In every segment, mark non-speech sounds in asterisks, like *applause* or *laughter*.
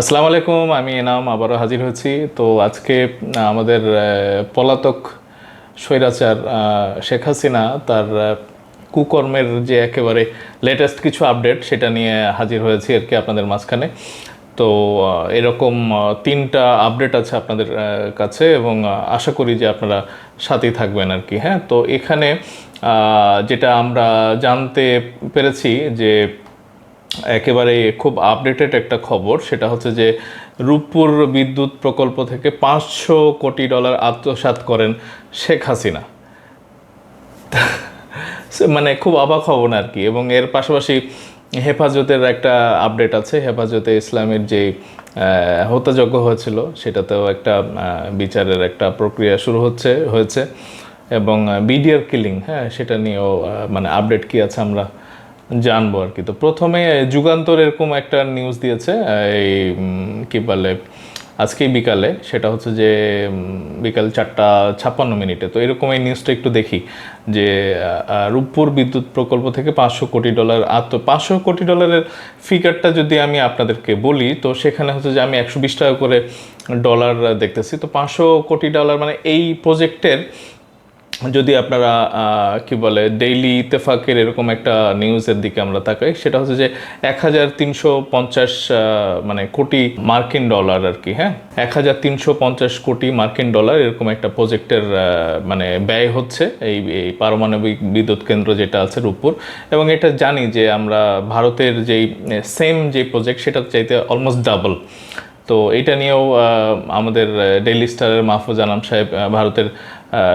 আসসালামু আলাইকুম, আমি এনাম, আবারও হাজির হয়েছি। তো আজকে আমাদের পলাতক স্বৈরাচার শেখ হাসিনা তার কুকর্মের যে একেবারে লেটেস্ট কিছু আপডেট সেটা নিয়ে হাজির হয়েছি আর কি আপনাদের মাঝখানে। তো এরকম তিনটা আপডেট আছে আপনাদের কাছে এবং আশা করি যে আপনারা সাথেই থাকবেন আর কি হ্যাঁ? তো এখানে যেটা আমরা জানতে পেরেছি যে একেবারে খুব আপডেটেড একটা খবর। সেটা হচ্ছে যে রূপপুর বিদ্যুৎ প্রকল্প থেকে পাঁচশো কোটি ডলার আত্মসাৎ করেন শেখ হাসিনা। মানে খুব অবাক হব না আর কি এবং এর পাশাপাশি হেফাজতের একটা আপডেট আছে। হেফাজতে ইসলামের যে হত্যাযজ্ঞ হয়েছিল, সেটাতেও একটা বিচারের একটা প্রক্রিয়া শুরু হচ্ছে, হয়েছে। এবং বিডিআর কিলিং হ্যাঁ সেটা নিয়েও মানে আপডেট কি আছে আমরা জানব আর কি। তো প্রথমে যুগান্তর এরকম একটা নিউজ দিয়েছে, এই কি বলে, আজকেই বিকালে, সেটা হচ্ছে যে বিকাল চারটা ছাপ্পান্ন মিনিটে। তো এরকম এই নিউজটা একটু দেখি যে রূপপুর বিদ্যুৎ প্রকল্প থেকে পাঁচশো কোটি ডলার আত্ম পাঁচশো কোটি ডলারের ফিগারটা যদি আমি আপনাদেরকে বলি, তো সেখানে হচ্ছে যে আমি একশো বিশ টাকা করে ডলার দেখতেছি। তো পাঁচশো কোটি ডলার মানে এই প্রজেক্টের যদি আপনারা কি বলে ডেইলি ইত্তেফাকের এরকম একটা নিউজের দিকে আমরা তাকাই, সেটা হচ্ছে যে এক হাজার তিনশো পঞ্চাশ মানে কোটি মার্কিন ডলার আর কি হ্যাঁ? এক হাজার তিনশো পঞ্চাশ কোটি মার্কিন ডলার এরকম একটা প্রজেক্টের মানে ব্যয় হচ্ছে এই এই পারমাণবিক বিদ্যুৎ কেন্দ্র যেটা আছে রূপপুর। এবং এটা জানি যে আমরা ভারতের যেই সেম যে প্রজেক্ট সেটা চাইতে অলমোস্ট ডাবল তো এটা নিয়েও আমাদের ডেইলি স্টারের মাহফুজ আনাম সাহেব ভারতের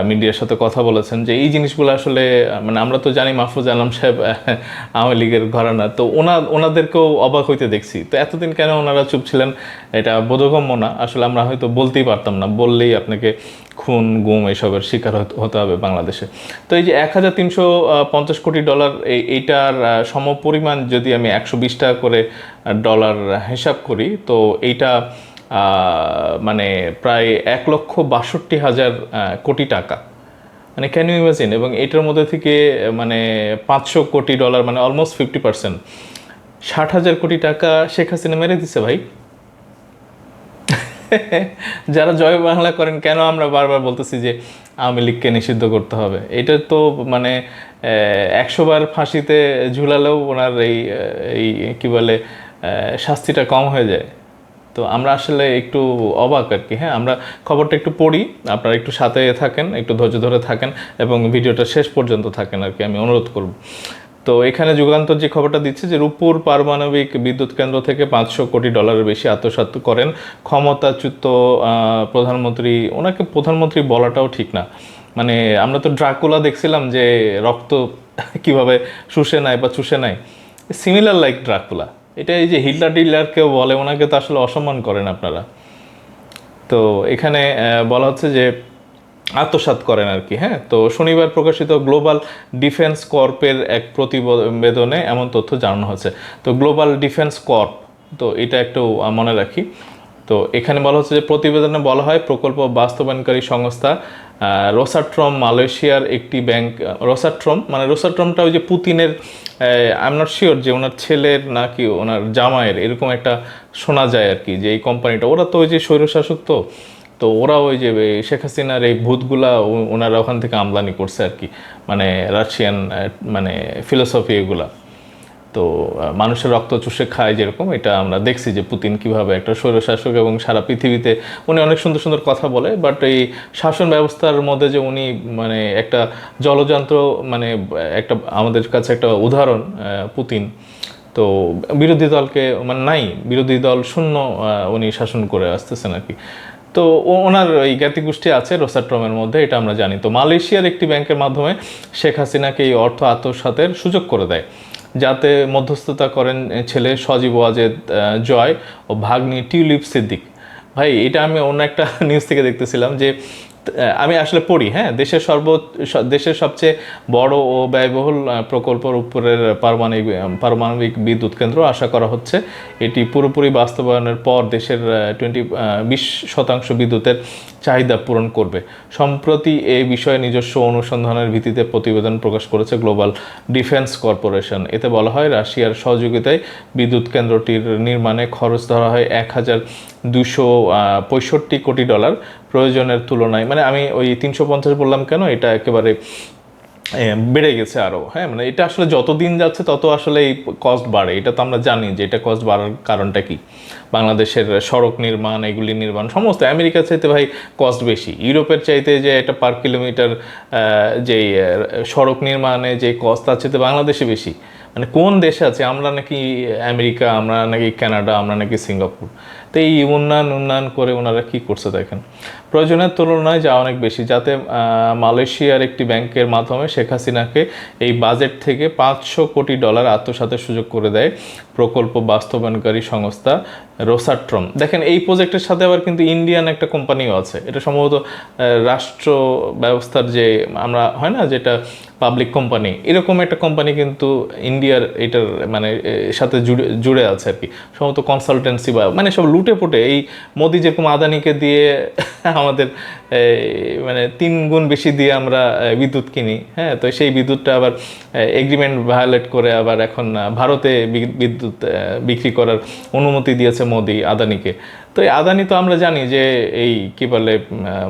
মিডিয়ার সাথে কথা বলেছেন যে এই জিনিসগুলো আসলে মানে আমরা তো জানি মাহফুজ আলম সাহেব আওয়ামী লীগের ঘরানা। তো ওনা ওনাদেরকেও অবাক হইতে দেখছি। তো এতদিন কেন ওনারা চুপ ছিলেন? এটা বোধগম্য না। আসলে আমরা হয়তো বলতেই পারতাম না। বললেই আপনাকে খুন, গুম এসবের শিকার হতে- হবে বাংলাদেশে। তো এই যে এক হাজার তিনশো পঞ্চাশ কোটি ডলার, এই এইটার সমপরিমাণ যদি আমি একশো বিশ টাকা করে ডলার হিসাব করি, তো এইটা মানে প্রায় এক লক্ষ বাষট্টি হাজার কোটি টাকা। মানে ক্যান ইউ ইমাজিন এবং এটার মধ্যে থেকে মানে পাঁচশো কোটি ডলার মানে অলমোস্ট ফিফটি পার্সেন্ট ষাট হাজার কোটি টাকা শেখ হাসিনা মেরে দিছে ভাই। *laughs* যারা জয় বাংলা করেন, কেন আমরা বারবার বলতেছি যে আওয়ামী লীগকে নিষিদ্ধ করতে হবে? এটা তো মানে একশো বার ফাঁসিতে ঝুলালেও ওনার এই এই, কি বলে শাস্তিটা কম হয়ে যায়। তো আমরা আসলে একটু অবাক আর কি হ্যাঁ? আমরা খবরটা একটু পড়ি, আপনারা একটু সাথে থাকেন, একটু ধৈর্য ধরে থাকেন এবং ভিডিওটা শেষ পর্যন্ত থাকেন আর কি, আমি অনুরোধ করব। তো এখানে যুগান্তর যে খবরটা দিচ্ছে যে রূপপুর পারমাণবিক বিদ্যুৎ কেন্দ্র থেকে পাঁচশো কোটি ডলারের বেশি আত্মসাৎ করেন ক্ষমতাচ্যুত প্রধানমন্ত্রী, ওনাকে প্রধানমন্ত্রী বলাটাও ঠিক না। মানে আমরা তো ড্রাকুলা দেখছিলাম যে রক্ত কীভাবে শুষে নেয় বা চুষে নেয়। সিমিলার লাইক ড্রাকুলা এটা এই যে হিটলার ডিল্লার কেউ বলে, ওনাকে তো আসলে অসম্মান করেন আপনারা। তো এখানে বলা হচ্ছে যে আত্মসাত করেন আর কি হ্যাঁ? তো শনিবার প্রকাশিত গ্লোবাল ডিফেন্স কর্পের এক প্রতিবেদনে এমন তথ্য জানানো হয়েছে। তো গ্লোবাল ডিফেন্স কর্প, তো এটা একটু মনে রাখি। তো এখানে বলা হচ্ছে যে প্রতিবেদনে বলা হয় প্রকল্প বাস্তবায়নকারী সংস্থা রোসাট্রম মালয়েশিয়ার একটি ব্যাংক রোসাট্রম মানে রোসাট্রমটা ওই যে পুতিনের আই এম নট শিওর যে ওনার ছেলের নাকি ওনার জামাইয়ের, এরকম একটা শোনা যায় আর কি, যে এই কোম্পানিটা। ওরা তো ওই যে স্বৈরশাসক তো তো ওরা ওই যে শেখ হাসিনার এই ভূতগুলা ওনারা ওখান থেকে আমদানি করছে আর কি মানে রাশিয়ান মানে ফিলোসফি এগুলা। তো মানুষের রক্ত চুষে খায় যেরকম, এটা আমরা দেখছি যে পুতিন কীভাবে একটা স্বৈরশাসক এবং সারা পৃথিবীতে উনি অনেক সুন্দর সুন্দর কথা বলে বাট এই শাসন ব্যবস্থার মধ্যে যে উনি মানে একটা জলযন্ত্র মানে একটা আমাদের কাছে একটা উদাহরণ পুতিন, তো বিরোধী দলকে মানে নাই, বিরোধী দল শূন্য উনি শাসন করে আসতেছেন আর কি। তো ওনার এই জ্ঞাতিগোষ্ঠী আছে রোসাট্রমের মধ্যে, এটা আমরা জানি। তো মালয়েশিয়ার একটি ব্যাংকের মাধ্যমে শেখ হাসিনাকে এই অর্থ আত্মসাতের সুযোগ করে দেয়। যাতে মধ্যস্থতা করেন ছেলে সজীব ওয়াজেদ জয় ও ভাগ্নি টিউলিপ সিদ্দিক। ভাই, এটা আমি অন্য একটা *laughs* নিউজ থেকে দেখতেছিলাম যে আমি আসলে পড়ি হ্যাঁ? দেশের সর্ব দেশের সবচেয়ে বড় ও ব্যয়বহুল প্রকল্পের উপরের পারমাণবিক পারমাণবিক বিদ্যুৎ কেন্দ্র আশা করা হচ্ছে। এটি পুরোপুরি বাস্তবায়নের পর দেশের টোয়েন্টি বিশ শতাংশ বিদ্যুতের চাহিদা পূরণ করবে। সম্প্রতি এই বিষয়ে নিজস্ব অনুসন্ধানের ভিত্তিতে প্রতিবেদন প্রকাশ করেছে গ্লোবাল ডিফেন্স কর্পোরেশন। এতে বলা হয়, রাশিয়ার সহযোগিতায় বিদ্যুৎ কেন্দ্রটির নির্মাণে খরচ ধরা হয় এক হাজার দুশো পঁয়ষট্টি কোটি ডলার। প্রয়োজনের তুলনায় মানে আমি ওই তিনশো পঞ্চাশ বললাম কেন, এটা একেবারে বেড়ে গেছে আরও হ্যাঁ মানে এটা আসলে যত দিন যাচ্ছে তত আসলে এই কস্ট বাড়ে, এটা তো আমরা জানি যে এটা কস্ট বাড়ার কারণটা কি? বাংলাদেশের সড়ক নির্মাণ, এগুলি নির্মাণ, সমস্ত, আমেরিকার চাইতে ভাই কস্ট বেশি, ইউরোপের চাইতে যে একটা পার কিলোমিটার যে সড়ক নির্মাণে যে কস্ট আছে তো বাংলাদেশে বেশি মানে কোন দেশে আছে, আমরা নাকি আমেরিকা, আমরা নাকি কানাডা, আমরা নাকি সিঙ্গাপুর, তো এই উন্নয়ন উন্নয়ন করে ওনারা কী করছে দেখেন? প্রয়োজনের তুলনায় যা অনেক বেশি, যাতে মালয়েশিয়ার একটি ব্যাংকের মাধ্যমে শেখ হাসিনাকে এই বাজেট থেকে পাঁচশো কোটি ডলার আত্মসাতের সুযোগ করে দেয় প্রকল্প বাস্তবায়নকারী সংস্থা রোসাট্রম। দেখেন, এই প্রজেক্টের সাথে আবার কিন্তু ইন্ডিয়ান একটা কোম্পানিও আছে। এটা সম্ভবত রাষ্ট্র ব্যবস্থার যে আমরা, হয় না, যেটা পাবলিক কোম্পানি এরকম একটা কোম্পানি কিন্তু ইন্ডিয়ার এটার মানে সাথে জুড়ে জুড়ে আছে আর কি। সম্ভবত কনসালটেন্সি বা মানে সব লুটে পুটে এই মোদি যেরকম আদানিকে দিয়ে আমাদের মানে তিন গুণ বেশি দিয়ে আমরা বিদ্যুৎ কিনি হ্যাঁ? তো সেই বিদ্যুৎটা আবার এগ্রিমেন্ট ভায়োলেট করে আবার এখন ভারতে বিদ্যুৎ বিক্রি করার অনুমতি দিয়েছে মোদি, আদানিকে। তো এই আদানি তো আমরা জানি যে এই, কি বলে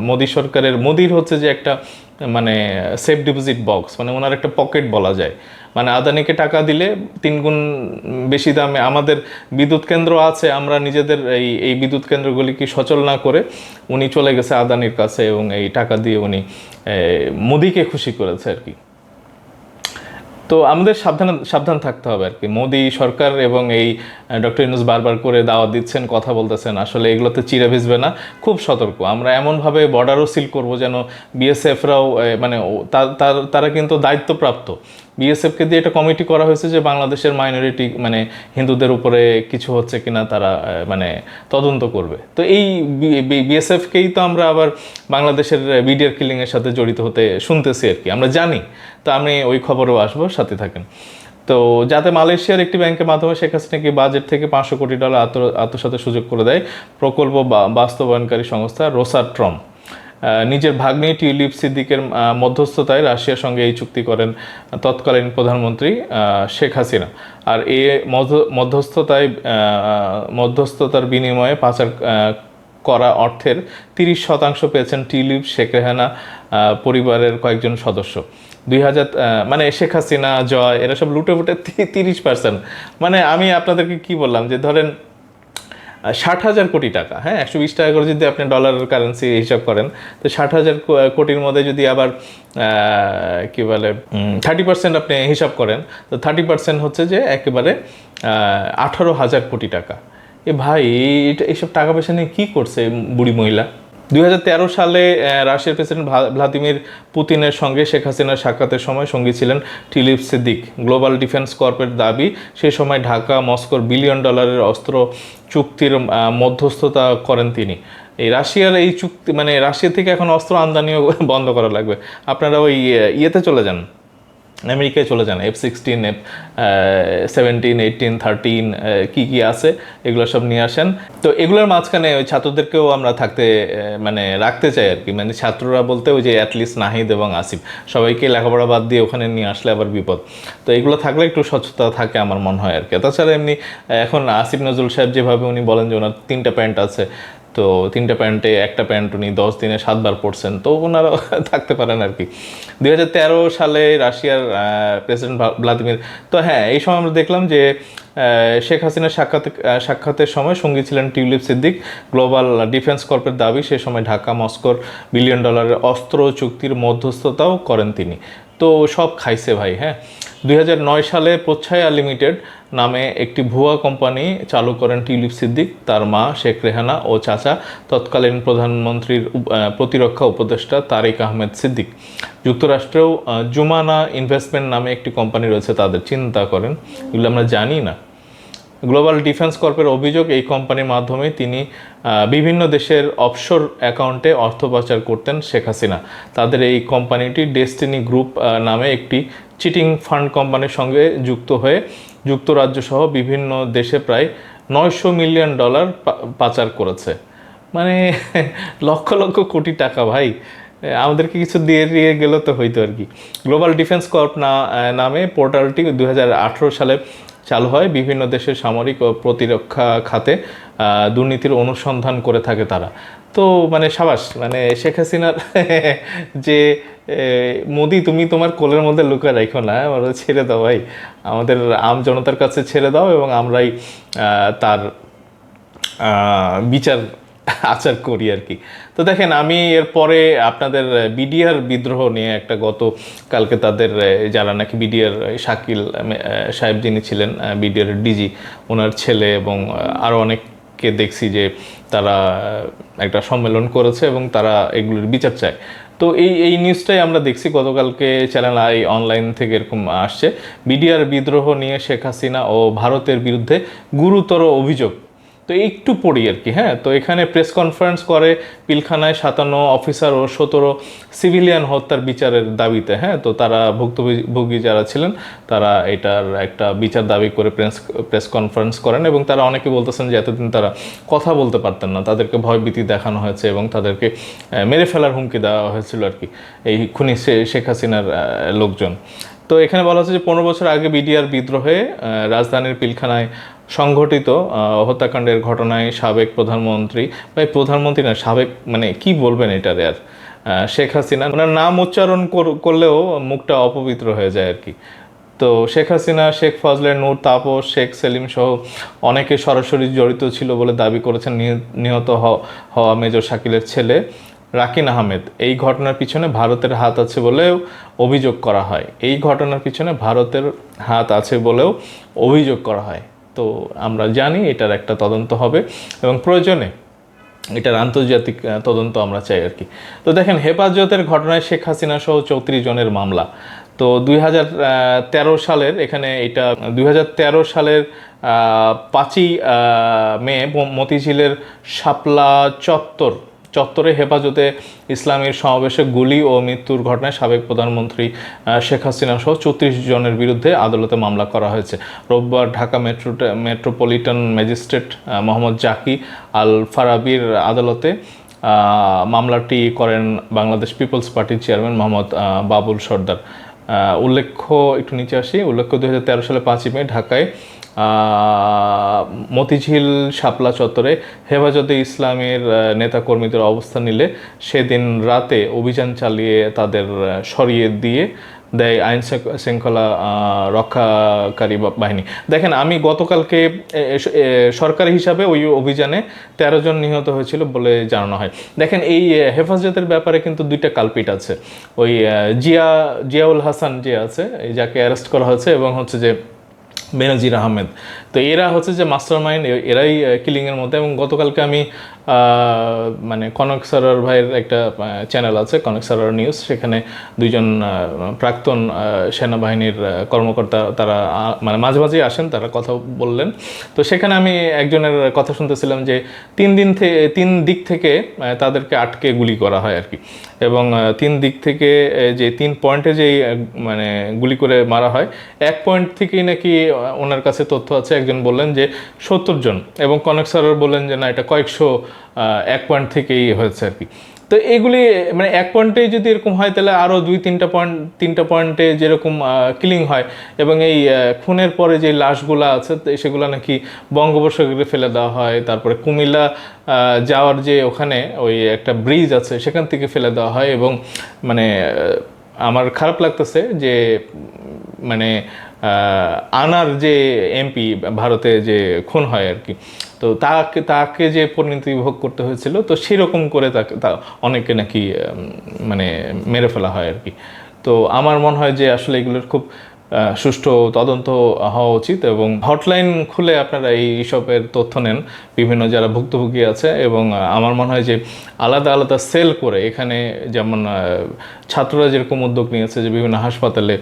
মোদি সরকারের, মোদির হচ্ছে যে একটা মানে সেফ ডিপোজিট বক্স মানে ওনার একটা পকেট বলা যায়। মানে আদানিকে টাকা দিলে তিন গুণ বেশি দামে আমাদের বিদ্যুৎ কেন্দ্র আছে, আমরা নিজেদের এই এই বিদ্যুৎ কেন্দ্রগুলিকে সচল না করে উনি চলে গেছে আদানির কাছে এবং এই টাকা দিয়ে উনি মোদিকে খুশি করেছে আর কি। তো আমাদের সাবধান সাবধান থাকতে হবে আর কি। মোদি সরকার এবং এই ডক্টর ইউনুস বারবার করে দাওয়া দিচ্ছেন, কথা বলতেছেন, আসলে এগুলোতে চিড়ে ভিজবে না। খুব সতর্ক। আমরা এমনভাবে বর্ডারও সিল করব যেন বিএসএফরাও মানে তার- তারা কিন্তু দায়িত্বপ্রাপ্ত। বিএসএফকে দিয়ে একটা কমিটি করা হয়েছে যে বাংলাদেশের মাইনরিটি মানে হিন্দুদের উপরে কিছু হচ্ছে কিনা তারা মানে তদন্ত করবে। তো এই বিএসএফকেই তো আমরা আবার বাংলাদেশের বিডিআর কিলিংয়ের সাথে জড়িত হতে শুনতেছি আর কি। আমরা জানি, তো আমি ওই খবরও আসব, সাথে থাকেন। তো যাতে মালয়েশিয়ার একটি ব্যাংকের মাধ্যমে শেখ হাসিনাকে বাজেট থেকে পাঁচশো কোটি ডলার আত্ম, আত্মসাতের সুযোগ করে দেয়, প্রকল্প বাস্তবায়নকারী সংস্থা রোসাট্রম নিজের ভাগ্নি টিউলিপ সিদ্দিকের মধ্যস্থতায় রাশিয়ার সঙ্গে এই চুক্তি করেন তৎকালীন প্রধানমন্ত্রী শেখ হাসিনা। আর এ মধ্যস্থতায় মধ্যস্থতার বিনিময়ে পাচার করা অর্থের তিরিশ শতাংশ পেয়েছেন টিউলিপ, শেখ রেহানা পরিবারের কয়েকজন সদস্য। দুই হাজার মানে শেখ হাসিনা, জয়, এরা সব লুটে ফুটে তিরিশ পার্সেন্ট মানে আমি আপনাদেরকে কি বললাম যে ধরেন ষাট হাজার কোটি টাকা হ্যাঁ একশো বিশ টাকা করে যদি আপনি ডলার কারেন্সি হিসাব করেন, তো ষাট হাজার কোটির মধ্যে যদি আবার কি বলে থার্টি পার্সেন্ট আপনি হিসাব করেন, তো থার্টি পার্সেন্ট হচ্ছে যে একেবারে আঠারো হাজার কোটি টাকা। এ ভাই এইসব টাকা পয়সা নিয়ে কী করছে বুড়ি মহিলা? দুই হাজার তেরো সালে রাশিয়ার প্রেসিডেন্ট ভ্লা- ভ্লাদিমির পুতিনের সঙ্গে শেখ হাসিনার সাক্ষাতের সময় সঙ্গী ছিলেন টিলিপ সিদ্দিক। গ্লোবাল ডিফেন্স কর্পের দাবি, সে সময় ঢাকা, মস্কোর বিলিয়ন ডলারের অস্ত্র চুক্তির মধ্যস্থতা করেন তিনি। এই রাশিয়ার এই চুক্তি মানে রাশিয়া থেকে এখন অস্ত্র আমদানিও বন্ধ করা লাগবে। আপনারা ওই ইয়েতে চলে যান। আমেরিকায় চলে যান F sixteen F seventeen eighteen thirteen কী কী আছে, এগুলো সব নিয়ে আসেন। তো এগুলোর মাঝখানে ওই ছাত্রদেরকেও আমরা থাকতে মানে রাখতে চাই আর কি। মানে ছাত্ররা বলতে ওই যে অ্যাটলিস্ট নাহিদ এবং আসিফ, সবাইকে লেখাপড়া বাদ দিয়ে ওখানে নিয়ে আসলে আবার বিপদ। তো এগুলো থাকলে একটু স্বচ্ছতা থাকে আমার মনে হয় আর কি। তাছাড়া এমনি এখন আসিফ নজরুল সাহেব যেভাবে উনি বলেন যে ওনার তিনটা প্যান্ট আছে তো তিনটা প্যান্টে, একটা প্যান্ট উনি দশ দিনে সাতবার পরছেন, তো ওনারা *laughs* থাকতে পারেন আর কি। দু হাজার তেরো সালে রাশিয়ার প্রেসিডেন্ট ভ্লাদিমির, তো হ্যাঁ এই সময় আমরা দেখলাম যে শেখ হাসিনার সাক্ষাৎ সাক্ষাতের সময় সঙ্গী ছিলেন টিউলিপ সিদ্দিক। গ্লোবাল ডিফেন্স কর্পের দাবি, সে সময় ঢাকা, মস্কোর বিলিয়ন ডলারের অস্ত্র চুক্তির মধ্যস্থতাও করেন তিনি। তো সব খাইছে ভাই হ্যাঁ। দুই হাজার নয় সালে প্রচ্ছায়া লিমিটেড নামে একটি ভুয়া কোম্পানি চালু করেন টিউলিপ সিদ্দিক, তার মা শেখ রেহানা ও চাচা তৎকালীন প্রধানমন্ত্রীর প্রতিরক্ষা উপদেষ্টা তারেক আহমেদ সিদ্দিক। যুক্তরাষ্ট্রেও জুমানা ইনভেস্টমেন্ট নামে একটি কোম্পানি রয়েছে, তাদের চিন্তা করেন। এগুলো আমরা জানি না। গ্লোবাল ডিফেন্স কর্পের অভিযোগ, এই কোম্পানির মাধ্যমে তিনি বিভিন্ন দেশের অফশোর অ্যাকাউন্টে অর্থ পাচার করতেন শেখ হাসিনা। তাদের এই কোম্পানিটি ডেস্টিনি গ্রুপ নামে একটি চিটিং ফান্ড কোম্পানির সঙ্গে যুক্ত হয়ে যুক্তরাজ্য সহ বিভিন্ন দেশে প্রায় নয়শো মিলিয়ন ডলার পাচার করেছে। মানে *laughs* লক্ষ লক্ষ কোটি টাকা ভাই। আমাদেরকে কিছু দিয়ে দিয়ে গেলে তো হইতো আর কি। গ্লোবাল ডিফেন্স কর্প না নামে পোর্টালটি দু হাজার আঠেরো সালে চালু হয়। বিভিন্ন দেশের সামরিক ও প্রতিরক্ষা খাতে দুর্নীতির অনুসন্ধান করে থাকে তারা। তো মানে সাবাস মানে শেখ হাসিনার *laughs* যে মোদি, তুমি তোমার কোলের মধ্যে লুকা রাখো না আমার ছেড়ে দাও ভাই। আমাদের আম জনতার কাছে ছেড়ে দাও এবং আমরাই তার বিচার আচার করি আর কি। তো দেখেন, আমি এরপরে আপনাদের বিডিআর বিদ্রোহ নিয়ে একটা গত কালকে তাদের যারা নাকি বিডিআর শাকিল সাহেব যিনি ছিলেন বিডিআর ডিজি, ওনার ছেলে এবং আরও অনেককে দেখছি যে তারা একটা সম্মেলন করেছে এবং তারা এগুলোর বিচার চায়। তো এই এই নিউজটাই আমরা দেখছি। গতকালকে চ্যানেল আই অনলাইন থেকে এরকম আসছে। বিডিআর বিদ্রোহ নিয়ে শেখ হাসিনা ও ভারতের বিরুদ্ধে গুরুতর অভিযোগ। তো একটু পড়ি আর কি হ্যাঁ? তো এখানে প্রেস কনফারেন্স করে পিলখানায় সাতান্ন অফিসার ও সতেরো সিভিলিয়ান হত্যার বিচারের দাবিতে হ্যাঁ? তো তারা ভুক্তভোগী যারা ছিলেন, তারা এটার একটা বিচার দাবি করে প্রেস প্রেস কনফারেন্স করেন এবং তারা অনেকে বলতেছেন যে এতদিন তারা কথা বলতে পারতেন না, তাদেরকে ভয়ভীতি দেখানো হয়েছে এবং তাদেরকে মেরে ফেলার হুমকি দেওয়া হয়েছিল আর কি, এই খুনি শেখ হাসিনার লোকজন। তো এখানে বলা হচ্ছে যে পনেরো বছর আগে বিডিআর বিদ্রোহে রাজধানীর পিলখানায় সংঘটিত হত্যাকাণ্ডের ঘটনায় সাবেক প্রধানমন্ত্রী বা প্রধানমন্ত্রী না, সাবেক মানে কি বলবেন এটারে আর? শেখ হাসিনা, ওনার নাম উচ্চারণ কর- করলেও মুখটা অপবিত্র হয়ে যায় আর কি। তো শেখ হাসিনা, শেখ ফজলের নূর, তাপস, শেখ সেলিম সহ অনেকে সরাসরি জড়িত ছিল বলে দাবি করেছেন নিহ- নিহত হওয়া মেজর শাকিলের ছেলে। রাকিন আহমেদ, এই ঘটনার পিছনে ভারতের হাত আছে বলেও অভিযোগ করা হয়। এই ঘটনার পিছনে ভারতের হাত আছে বলেও অভিযোগ করা হয়। তো আমরা জানি এটার একটা তদন্ত হবে এবং প্রয়োজনে এটার আন্তর্জাতিক তদন্ত আমরা চাই আর কি। তো দেখেন, হেফাজতের ঘটনায় শেখ হাসিনা সহ চৌত্রিশ জনের মামলা। তো দুই হাজার তেরো সালের এখানে এটা, দুই হাজার তেরো সালের পাঁচই মে মতিঝিলের শাপলা চত্বর চত্বরে হেফাজতে ইসলামের সমাবেশে গুলি ও মৃত্যুর ঘটনায় সাবেক প্রধানমন্ত্রী শেখ হাসিনা সহ চৌত্রিশ জনের বিরুদ্ধে আদালতে মামলা করা হয়েছে। রোববার Dhaka metro metropolitan magistrate Mohammad Zaki Al ফারাবির আদালতে মামলাটি করেন বাংলাদেশ পিপলস পার্টির চেয়ারম্যান মোহাম্মদ বাবুল সর্দার। উল্লেখ্য, একটু নিচে আসি, উল্লেখ্য দুই হাজার তেরো সালে পাঁচই মে ঢাকায় মতিঝিল শাপলা চত্বরে হেফাজতে ইসলামের নেতাকর্মীদের অবস্থান নিলে সেদিন রাতে অভিযান চালিয়ে তাদের সরিয়ে দিয়ে দেয় আইন শৃঙ্খলা রক্ষাকারী বাহিনী। দেখেন, আমি গতকালকে সরকারি হিসাবে ওই অভিযানে তেরো জন নিহত হয়েছিল বলে জানানো হয়। দেখেন, এই হেফাজতের ব্যাপারে কিন্তু দুইটা কালপিট আছে। ওই জিয়া জিয়াউল হাসান যে আছে যাকে অ্যারেস্ট করা হয়েছে এবং হচ্ছে যে বেনজির আহমেদ। তো এরা হচ্ছে যে মাস্টার মাইন্ড এরাই কিলিংয়ের মধ্যে এবং গতকালকে আমি মানে কনক সরার ভাইয়ের একটা চ্যানেল আছে, কনক সরার নিউজ সেখানে দুইজন প্রাক্তন সেনাবাহিনীর কর্মকর্তা তারা মানে মাঝে মাঝেই আসেন, তারা কথা বললেন। তো সেখানে আমি একজনের কথা শুনতেছিলাম যে তিন দিন থেকে তিন দিক থেকে তাদেরকে আটকে গুলি করা হয় আর কি। এবং তিন দিক থেকে যে তিন পয়েন্টে যেই মানে গুলি করে মারা হয়, এক পয়েন্ট থেকেই নাকি ওনার কাছে তথ্য আছে, একজন বললেন যে সত্তর জন এবং কনক স্যার বললেন যে না, এটা কয়েকশো এক পয়েন্ট থেকেই হয়েছে আর কি। তো এগুলি মানে এক পয়েন্টেই যদি এরকম হয়, তাহলে আরও দুই, তিনটা পয়েন্ট তিনটা পয়েন্টে যেরকম কিলিং হয় এবং এই খুনের পরে যে লাশগুলো আছে সেগুলো নাকি বঙ্গোপসাগরে ফেলে দেওয়া হয়, তারপরে কুমিল্লা যাওয়ার যে ওখানে ওই একটা ব্রিজ আছে, সেখান থেকে ফেলে দেওয়া হয় এবং মানে আমার খারাপ লাগতেছে যে মানে আনার যে এমপি ভারতে যে খুন হয় আর কি, তো তাকে তাকে যে পরিণতি ভোগ করতে হয়েছিল, তো সেরকম করে তাকে, তা অনেকে নাকি মানে মেরে ফেলা হয় আর কি। তো আমার মনে হয় যে আসলে এগুলোর খুব সুষ্ঠু তদন্ত হওয়া উচিত এবং হটলাইন খুলে আপনারা এই সবের তথ্য নেন। বিভিন্ন যারা ভুক্তভোগী আছে এবং আমার মনে হয় যে আলাদা আলাদা সেল করে এখানে যেমন ছাত্ররা যেরকম উদ্যোগ নিয়েছে যে বিভিন্ন হাসপাতালে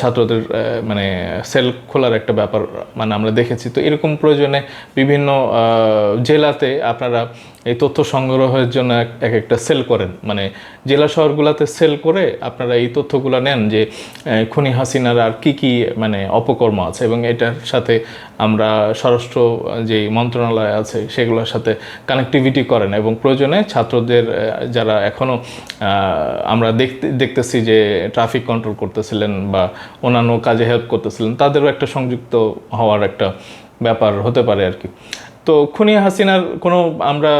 ছাত্রদের মানে সেল খোলার একটা ব্যাপার মানে আমরা দেখেছি। তো এরকম প্রয়োজনে বিভিন্ন জেলাতে আপনারা এই তথ্য সংগ্রহের জন্য এক- এক একটা সেল করেন। মানে জেলা শহরগুলোতে সেল করে আপনারা এই তথ্যগুলো নেন যে খুনি হাসিনার আর কি কি মানে অপকর্ম আছে এবং এটার সাথে আমরা স্বরাষ্ট্র, যে মন্ত্রণালয় আছে সেগুলোর সাথে কানেক্টিভিটি করেন এবং প্রয়োজনে ছাত্রদের যারা এখনও আমরা দেখতে, দেখতেছি যে ট্রাফিক কন্ট্রোল করতেছিলেন বা অন্যান্য কাজে হেল্প করতেছিলেন, তাদেরও একটা সংযুক্ত হওয়ার একটা ব্যাপার হতে পারে আর কি। তো খুনি হাসিনার কোনো আমরা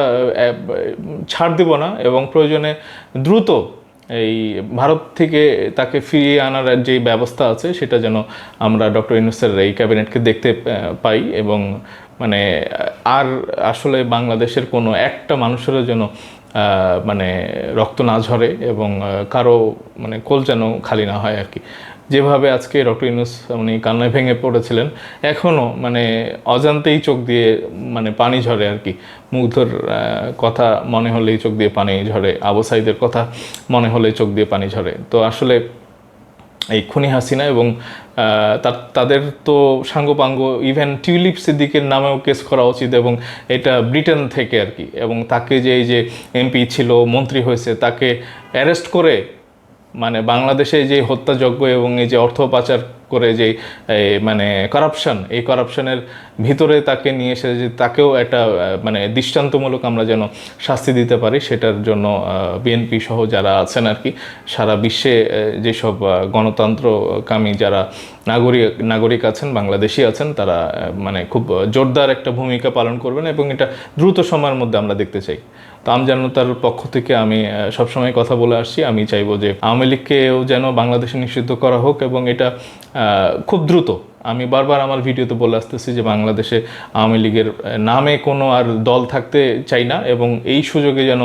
ছাড় দিব না এবং প্রয়োজনে দ্রুত এই ভারত থেকে তাকে ফিরিয়ে আনার যে ব্যবস্থা আছে, সেটা যেন আমরা ডক্টর ইউনুসের এই ক্যাবিনেটকে দেখতে পাই এবং মানে আর আসলে বাংলাদেশের কোনো একটা মানুষেরও যেন মানে রক্ত না ঝরে এবং কারও মানে কোল যেন খালি না হয় আর কি। যেভাবে আজকে ডক্টর ইউনুস, উনি কান্নায় ভেঙে পড়েছিলেন এখনও মানে অজান্তেই চোখ দিয়ে মানে পানি ঝরে আর কি। মুগ্ধর কথা মনে হলেই চোখ দিয়ে পানি ঝরে আবসাইদের কথা মনে হলেই চোখ দিয়ে পানি ঝরে। তো আসলে এই খুনি হাসিনা এবং তাদের তো সাঙ্গপাঙ্গ ইভেন টিউলিপ সিদ্দিকের নামেও কেস করা উচিত এবং এটা ব্রিটেন থেকে আর কি। এবং তাকে যে, এই যে এমপি ছিল, মন্ত্রী হয়েছে, তাকে অ্যারেস্ট করে মানে বাংলাদেশে যে হত্যাযজ্ঞ এবং এই যে অর্থ পাচার করে যে মানে করাপশন এই করাপশনের ভিতরে তাকে নিয়ে এসে যে তাকেও একটা মানে দৃষ্টান্তমূলক আমরা যেন শাস্তি দিতে পারি, সেটার জন্য বিএনপি সহ যারা আছেন আর কি, সারা বিশ্বে যেসব গণতন্ত্রকামী যারা নাগরিক নাগরিক আছেন, বাংলাদেশি আছেন, তারা মানে খুব জোরদার একটা ভূমিকা পালন করবেন এবং এটা দ্রুত সময়ের মধ্যে আমরা দেখতে চাই। আমজানতার পক্ষ থেকে আমি সবসময় কথা বলে আসছি। আমি চাইব যে আওয়ামী লীগকেও যেন বাংলাদেশে নিষিদ্ধ করা হোক এবং এটা খুব দ্রুত আমি বারবার আমার ভিডিওতে বলে আসতেছি যে বাংলাদেশে আওয়ামী লীগের নামে কোনো আর দল থাকতে চাই না এবং এই সুযোগে যেন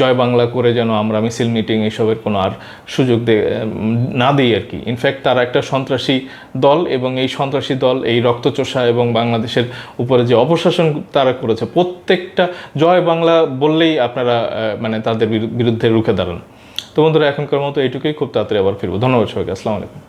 জয় বাংলা করে যেন আমরা মিছিল, মিটিং এইসবের কোনো আর সুযোগ দে না দিই আর কি। ইনফ্যাক্ট তারা একটা সন্ত্রাসী দল এবং এই সন্ত্রাসী দল, এই রক্তচোষা এবং বাংলাদেশের উপরে যে অপশাসন তারা করেছে, প্রত্যেকটা জয় বাংলা বললেই আপনারা মানে তাদের বিরুদ্ধে রুখে দাঁড়ান। তো বন্ধুরা, এখনকার মতো এইটুকুই। খুব তাড়াতাড়ি আবার ফিরবো। ধন্যবাদ সবাইকে। আসসালামু আলাইকুম।